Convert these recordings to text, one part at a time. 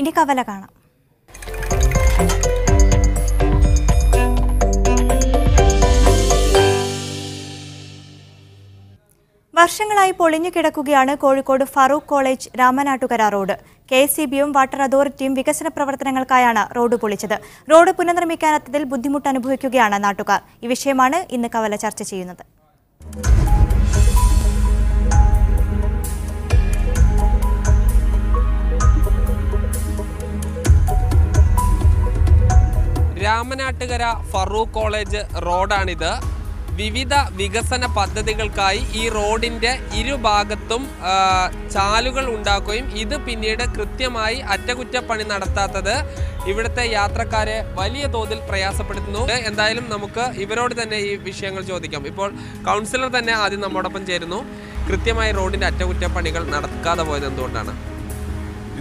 ഇനി കവല കാണാം. വർഷങ്ങളായി പൊളിഞ്ഞു കിടക്കുകയാണ് Kozhikode Farook college Ramanattukara road. K C ബിയും വാട്ടർ അതോറിറ്റിയും വികസന പ്രവർത്തനങ്ങൾക്കായാണ് റോഡ് പൊളിച്ചത്. റോഡ് പുനർനിർമ്മിക്കാനെത്തതിൽ ബുദ്ധിമുട്ട് അനുഭവിക്കുകയാണ് നാട്ടുകാർ. ഈ വിഷയമാണ് ഇന്ന് കവല ചർച്ച ചെയ്യുന്നത്. രാമനാട്ടുകര ഫറൂഖ് കോളേജ് റോഡാണിത്. വിവിധ വികസന പദ്ധതികൾക്കായി ഈ റോഡിന്റെ ഇരുഭാഗത്തും ചാലുകൾ ഉണ്ടാക്കുകയും ഇത് പിന്നീട് കൃത്യമായി അറ്റകുറ്റപ്പണി നടത്താത്തത് ഇവിടുത്തെ യാത്രക്കാരെ വലിയ തോതിൽ പ്രയാസപ്പെടുത്തുന്നു. എന്തായാലും നമുക്ക് ഇവരോട് തന്നെ ഈ വിഷയങ്ങൾ ചോദിക്കാം. ഇപ്പോൾ കൗൺസിലർ തന്നെ ആദ്യം നമ്മോടൊപ്പം ചേരുന്നു. കൃത്യമായി റോഡിന്റെ അറ്റകുറ്റപ്പണികൾ നടക്കാതെ പോയത് എന്തുകൊണ്ടാണ്?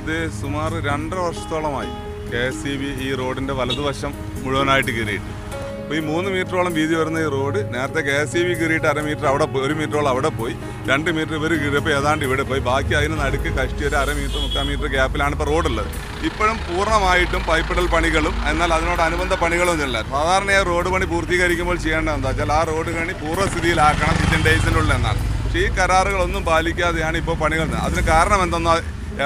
ഇത് സുമാർ രണ്ടര വർഷത്തോളമായി. കെ എസ് സി ബി ഈ റോഡിന്റെ വലതുവശം മുഴുവനായിട്ട് കീറിയിട്ട്. അപ്പോൾ ഈ മൂന്ന് മീറ്ററോളം വീതി വരുന്ന ഈ റോഡ് നേരത്തെ കെ എസ് സി ബി കീറിയിട്ട് അര മീറ്റർ അവിടെ പോയി ഒരു മീറ്ററോളം അവിടെ പോയി. രണ്ട് മീറ്റർ ഇവർ കീറിയപ്പോൾ ഏതാണ്ട് ഇവിടെ പോയി. ബാക്കി അതിന് നടുക്ക് കഷ്ടി ഒരു അര മീറ്റർ മുക്കാൽ മീറ്റർ ഗ്യാപ്പിലാണ് ഇപ്പോൾ റോഡുള്ളത്. ഇപ്പോഴും പൂർണമായിട്ടും പൈപ്പിടൽ പണികളും എന്നാൽ അതിനോടനുബന്ധ പണികളും ഇല്ല. സാധാരണയായി റോഡ് പണി പൂർത്തീകരിക്കുമ്പോൾ ചെയ്യേണ്ടത് എന്താ വെച്ചാൽ ആ റോഡ് പണി പൂർവസ്ഥിതിയിലാക്കണം കിച്ചൻ ഡേയ്സിന്റെ ഉള്ളിൽ എന്നാണ് പക്ഷേ ഈ കരാറുകളൊന്നും പാലിക്കാതെയാണ് ഇപ്പോൾ പണികൾ. അതിന് കാരണം എന്തെന്നാ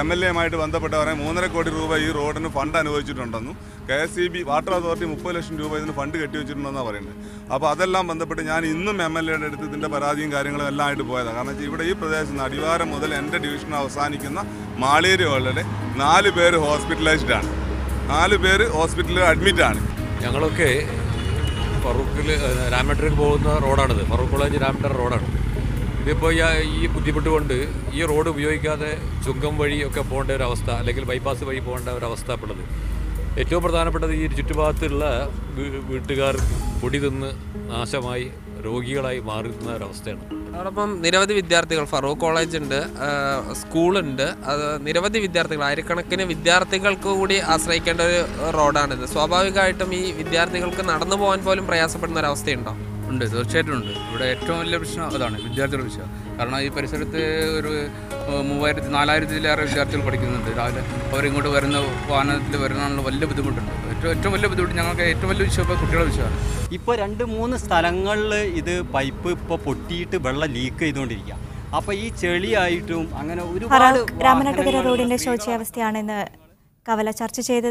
എം എൽ എമായിട്ട് ബന്ധപ്പെട്ട് പറയാൻ മൂന്നര കോടി രൂപ ഈ റോഡിന് fund അനുവദിച്ചിട്ടുണ്ടെന്നും K S C B water authority മുപ്പത് ലക്ഷം രൂപ ഇതിന് ഫണ്ട് കെട്ടിവെച്ചിട്ടുണ്ടെന്നാണ് പറയുന്നത്. അപ്പോൾ അതെല്ലാം ബന്ധപ്പെട്ട് ഞാൻ ഇന്നും എം എൽ എയുടെ അടുത്ത് ഇതിന്റെ പരാതിയും കാര്യങ്ങളും എല്ലാം ആയിട്ട് പോയതാണ് കാരണം ഇവിടെ ഈ പ്രദേശത്ത് നിന്ന് അടിവാരം മുതൽ എന്റെ ഡിവിഷൻ അവസാനിക്കുന്ന മാളേരി ഹോളിലെ നാല് പേര് ഹോസ്പിറ്റലൈസ്ഡ് ആണ്. നാല് പേര് ഹോസ്പിറ്റലിൽ അഡ്മിറ്റ് ആണ്. ഞങ്ങളൊക്കെ ഫറൂഖിൽ രാമേട്ടർക്ക് പോകുന്ന റോഡാണിത്. ഫറൂഖ് കോളേജ് രാമേട്ടർ റോഡാണ്. ഇതിപ്പോൾ ഈ ബുദ്ധിമുട്ടുകൊണ്ട് ബുദ്ധിമുട്ട് കൊണ്ട് ഈ റോഡ് ഉപയോഗിക്കാതെ ചുങ്കം വഴി ഒക്കെ പോകേണ്ട ഒരു അവസ്ഥ അല്ലെങ്കിൽ ബൈപ്പാസ് വഴി പോകേണ്ട ഒരു അവസ്ഥ ഉള്ളത്. ഏറ്റവും പ്രധാനപ്പെട്ടത് ഈ ചുറ്റുഭാഗത്തുള്ള വീട്ടുകാർ പൊടി തിന്ന് നാശമായി രോഗികളായി മാറുന്ന ഒരവസ്ഥയാണ് അതോടൊപ്പം നിരവധി വിദ്യാർത്ഥികൾ ഫറൂഖ് കോളേജ് ഉണ്ട് സ്കൂളുണ്ട് അത് നിരവധി വിദ്യാർത്ഥികൾ ആയിരക്കണക്കിന് വിദ്യാർത്ഥികൾക്ക് കൂടി ആശ്രയിക്കേണ്ട ഒരു റോഡാണിത്. സ്വാഭാവികമായിട്ടും ഈ വിദ്യാർത്ഥികൾക്ക് നടന്നു പോകാൻ പോലും പ്രയാസപ്പെടുന്ന ഒരു അവസ്ഥയുണ്ടോ? ഉണ്ട് തീർച്ചയായിട്ടും ഉണ്ട്. ഇവിടെ ഏറ്റവും വലിയ പ്രശ്നം അതാണ് വിദ്യാർത്ഥികളുടെ വിഷയം. കാരണം ഈ പരിസരത്ത് ഒരു മൂവായിരത്തി നാലായിരത്തിലേറെ വിദ്യാർത്ഥികൾ പഠിക്കുന്നുണ്ട്. രാവിലെ അവരിങ്ങോട്ട് വരുന്ന വാഹനത്തിൽ വരുന്നതിനുള്ള വലിയ ബുദ്ധിമുട്ടുണ്ട്. ഏറ്റവും ഏറ്റവും വലിയ ബുദ്ധിമുട്ട് ഞങ്ങൾക്ക് ഏറ്റവും വലിയ വിഷയം ഇപ്പോൾ കുട്ടികളുടെ വിഷയമാണ്. ഇപ്പോൾ രണ്ട് മൂന്ന് സ്ഥലങ്ങളിൽ ഇത് പൈപ്പ് ഇപ്പോൾ പൊട്ടിയിട്ട് വെള്ളം ലീക്ക് ചെയ്തുകൊണ്ടിരിക്കുക. അപ്പോൾ ഈ ചെളിയായിട്ടും അങ്ങനെ ഒരു രാമനാട്ടുകര റോഡിന്റെ ശോച്യാവസ്ഥയാണെന്ന് ഇന്ന് കവല ചർച്ച ചെയ്തത്.